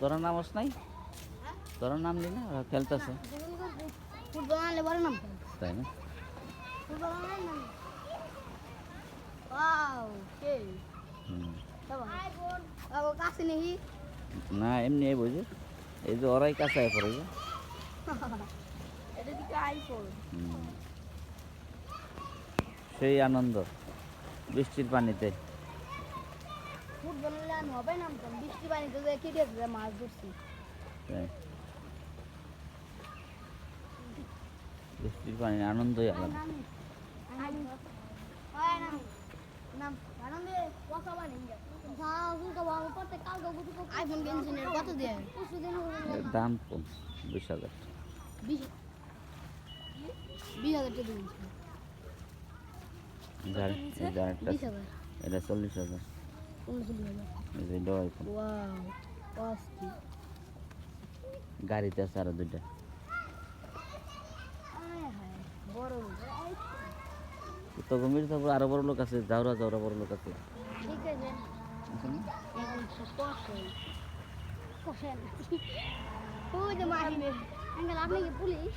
তোরা নামস নাই? তোরা নাম নি না খেলতেছে ফুটবল আনলে বলে নাম তাই না? নাম। কাছে না এমনি এই বুঝে এই যে ওরাই কাঁচায় পড়ে যে। এটা দিকে আইফোন হুম। সেই আনন্দ বৃষ্টির পানিতে। আমি হবে বৃষ্টি পানিতে যে কেটে দিয়ে মাছ ধরছি। তাই। বৃষ্টির পানি আনন্দই আলাদা। দাম কম বিশ হাজার বিশ হাজার। এটা চল্লিশ হাজার। গাড়িতে আছে আরও দুইটা। তো গম্ভীর তারপর আরও বড় লোক আছে যাওরা যাওরা বড় লোক আছে। পুলিশ